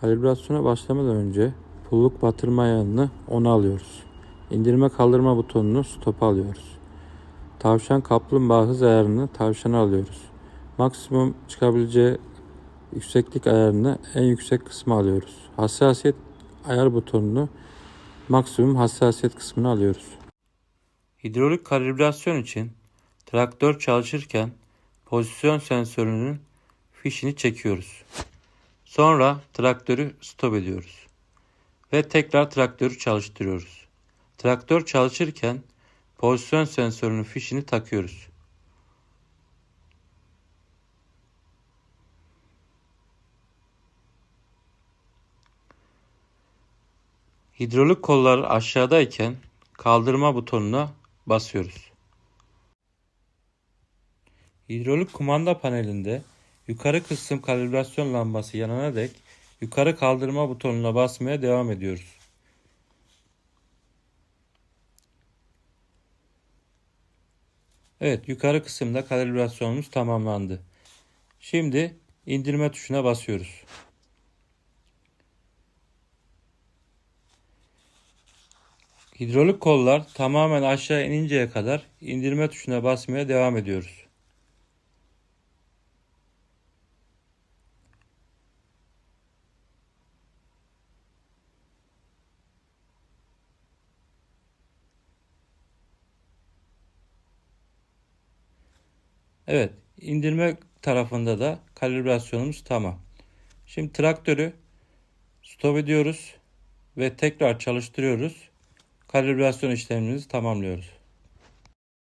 Kalibrasyona başlamadan önce pulluk batırma ayarını 10'a alıyoruz. İndirme kaldırma butonunu stop'a alıyoruz. Tavşan kaplumbağa hız ayarını tavşana alıyoruz. Maksimum çıkabileceği yükseklik ayarını en yüksek kısma alıyoruz. Hassasiyet ayar butonunu maksimum hassasiyet kısmına alıyoruz. Hidrolik kalibrasyon için traktör çalışırken pozisyon sensörünün fişini çekiyoruz. Sonra traktörü stop ediyoruz. Ve tekrar traktörü çalıştırıyoruz. Traktör çalışırken pozisyon sensörünün fişini takıyoruz. Hidrolik kollar aşağıdayken kaldırma butonuna basıyoruz. Hidrolik kumanda panelinde yukarı kısım kalibrasyon lambası yanana dek yukarı kaldırma butonuna basmaya devam ediyoruz. Evet, yukarı kısımda kalibrasyonumuz tamamlandı. Şimdi indirme tuşuna basıyoruz. Hidrolik kollar tamamen aşağı ininceye kadar indirme tuşuna basmaya devam ediyoruz. Evet, indirme tarafında da kalibrasyonumuz tamam. Şimdi traktörü stop ediyoruz ve tekrar çalıştırıyoruz. Kalibrasyon işlemimizi tamamlıyoruz.